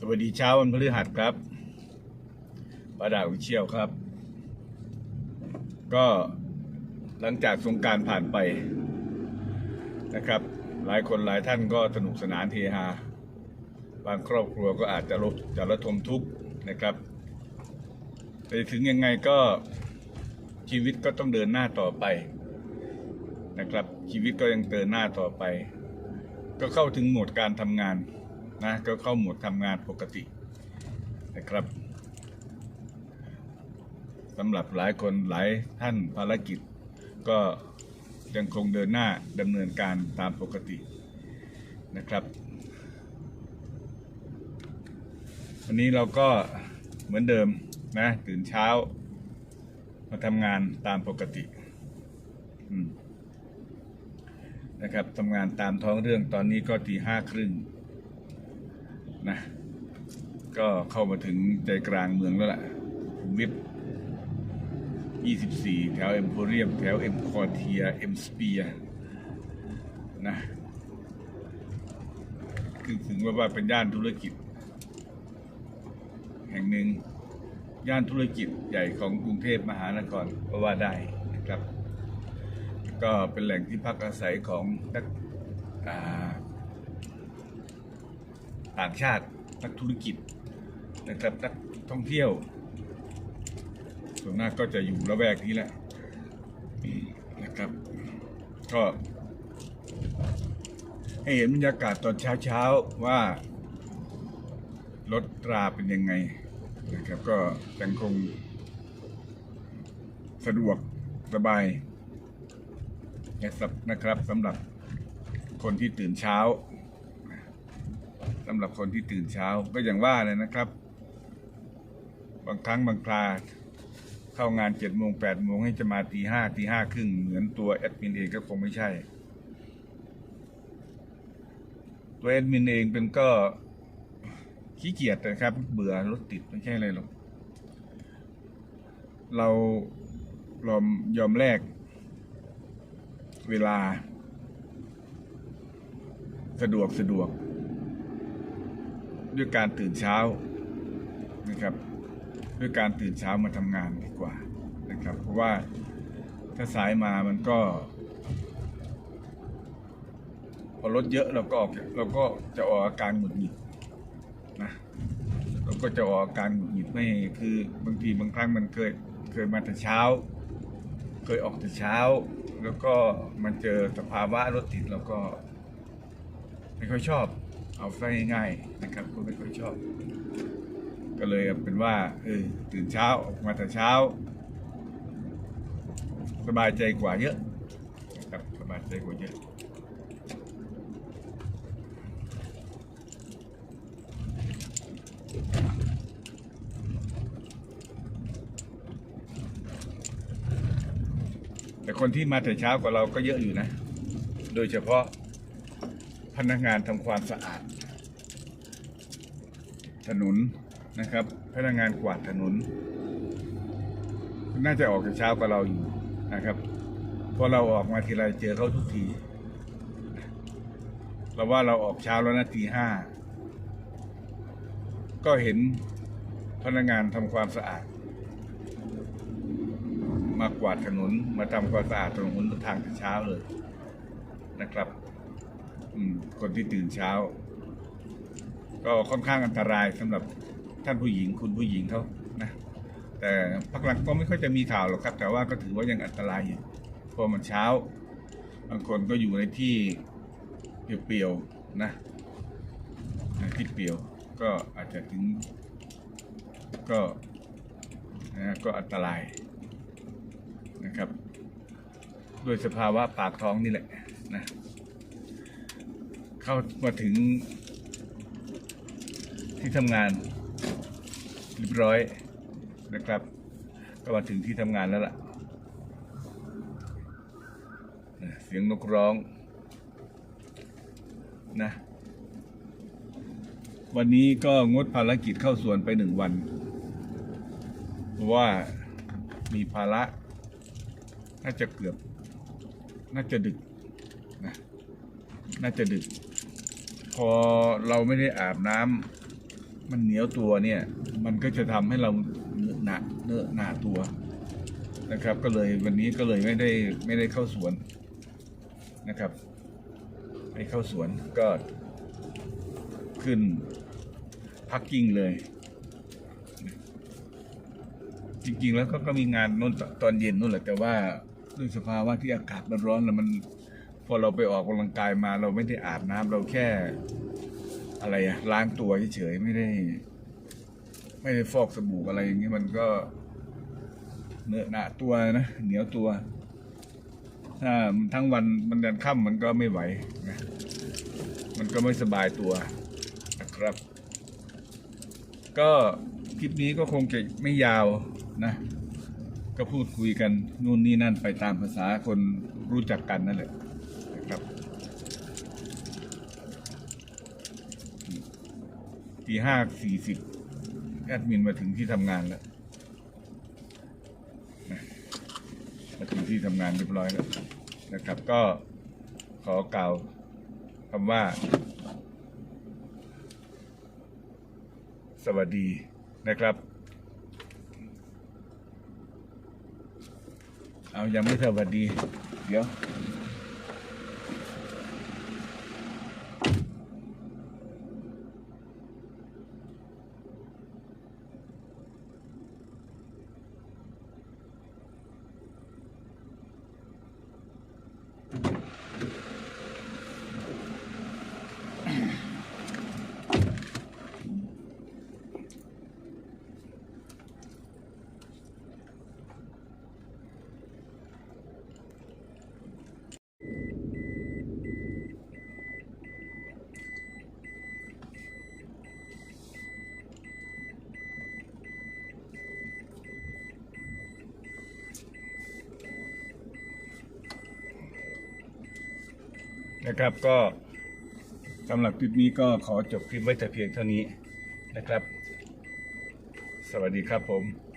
สวัสดีเช้าวันพฤหัสครับป้าดาววิเชียวครับ ก็หลังจากสงการผ่านไปนะครับ หลายคนหลายท่านก็สนุกสนานเฮฮา บางครอบครัวก็อาจจะลดจะระทมทุกข์นะครับ แต่ถึงยังไงก็ชีวิตก็ต้องเดินหน้าต่อไปนะครับ ชีวิตก็ยังเดินหน้าต่อไป ก็เข้าถึงโหมดการทำงาน นะก็เข้าโหมดทำงานปกตินะครับสำหรับหลายคนหลายท่านภารกิจ ก็ยังคงเดินหน้าดำเนินการตามปกตินะครับ วันนี้เราก็เหมือนเดิมนะตื่นเช้า มาทำงานตามปกตินะครับทำงานตามท้องเรื่องตอนนี้ก็ตีห้าครึ่ง นะ ก็เข้ามาถึงใจกลางเมืองแล้วล่ะวิท24 แถวเอ็มโพเรียม แถวเอ็มคอเทีย เอ็มสเปียนะคือถึงว่าว่าเป็นย่านธุรกิจ แห่งหนึ่ง ย่านธุรกิจใหญ่ของกรุงเทพมหานครก็ว่าได้นะครับ ก็เป็นแหล่งที่พักอาศัยของนักอ่า ต่างชาติ นักธุรกิจนะครับนักท่องเที่ยว ส่วนมากก็จะอยู่ละแวกนี้แหละนะครับ ก็ให้เห็นบรรยากาศตอนเช้าๆว่ารถราเป็นยังไงนะครับ ก็ยังคงสะดวกสบายนะครับนะครับสำหรับคนที่ตื่นเช้า สำหรับคนที่ตื่นเช้าก็อย่างว่าเลยนะครับ บางครั้งบางคราเข้างานเจ็ดโมงแปดโมงให้จะมาตีห้าตีห้าครึ่งเหมือนตัวแอดมินเองก็คงไม่ใช่ ตัวแอดมินเองเป็นก็ขี้เกียจนะครับ เบื่อรถติดไม่ใช่อะไรหรอกเราเรายอมแลกเวลา สะดวกสะดวก ด้วยการตื่นเช้านะครับ ด้วยการตื่นเช้ามาทำงานดีกว่านะครับ เพราะว่าถ้าสายมามันก็ พอรถเยอะเราก็ออกเราก็จะออกอาการหงุดหงิดนะเราก็จะออกอาการหงุดหงิดไม่คือบางทีบางครั้งมันเคยเคยมาแต่เช้า เคยออกแต่เช้า แล้วก็มันเจอสภาวะรถติดเราก็ไม่ค่อยชอบ เอาซะง่ายๆนะครับก็ไม่ค่อยชอบ ก็เลยเป็นว่าเออตื่นเช้าออกมาแต่เช้า สบายใจกว่าเยอะนะครับสบายใจกว่าเยอะแต่คนที่มาแต่เช้ากว่าเราก็เยอะอยู่นะ โดยเฉพาะ พนักงานทำความสะอาด ถนนนะครับ พนักงานกวาดถนน น่าจะออกแต่เช้ากว่าเราอยู่นะครับเพราะเราออกมาทีไรเจอเขาทุกที เราว่าเราออกเช้าแล้วนะตีห้าก็เห็นพนักงานทำความสะอาด มากวาดถนนมาทำความสะอาดถนนหนทางแต่เช้าเลยนะครับ คนที่ตื่นเช้า ก็ค่อนข้างอันตรายสำหรับท่านผู้หญิงคุณผู้หญิงเขานะแต่พักหลังก็ไม่ค่อยจะมีข่าวหรอกครับ แต่ว่าก็ถือว่ายังอันตรายอยู่เพราะมันเช้า บางคนก็อยู่ในที่เปลี่ยวๆนะที่เปลี่ยวก็อาจจะถึง ก็นะก็อันตรายนะครับ ด้วยสภาวะปากท้องนี่แหละนะ เข้ามาถึง ที่ทำงานเรียบร้อยนะครับ ก็มาถึงที่ทำงานแล้วล่ะ เสียงนกร้องนะวันนี้ก็งดภารกิจเข้าสวนไปหนึ่งวัน เพราะว่ามีภาระ น่าจะเกือบ น่าจะดึกนะน่าจะดึก พอเราไม่ได้อาบน้มันเหนียวตัวเนี่ย มันก็จะทำให้เราเนื้อหนาเนื้อหนาตัวนะครับ ก็เลยวันนี้ก็เลยไม่ได้ไม่ได้เข้าสวนนะครับไม่เข้าสวนก็ขึ้นพักกิ้งเลย จริงๆแล้วก็ก็มีงานนู่นตตอนเย็นนู่นแหละแต่ว่าด้วยสภาวะที่อากาศมันร้อนแล้วมัน พอเราไปออกกำลังกายมา เราไม่ได้อาบน้ำเราแค่ อะไรอะล้างตัวเฉยๆไม่ได้ ไม่ได้ฟอกสบู่อะไรอย่างนี้มันก็เนื้อะหนาตัวนะเหนียวตัว ถ้าทั้งวันมันดันค่ำมันก็ไม่ไหวนะมันก็ไม่สบายตัวนะครับ ก็คลิปนี้ก็คงจะไม่ยาวนะ ก็พูดคุยกันนู่นนี่นั่นไปตามภาษาคนรู้จักกันนั่นแหละนะครับ ตีห้าสี่สิบแอดมินมาถึงที่ทำงานแล้วมาถึงที่ทำงานเรียบร้อยแล้วนะครับ ก็ขอกล่าวคำว่า สวัสดีนะครับ เอายังไม่สวัสดี เดี๋ยว นะครับก็สำหรับคลิปนี้ก็ขอจบคลิปไว้แต่เพียงเท่านี้นะครับ สวัสดีครับผม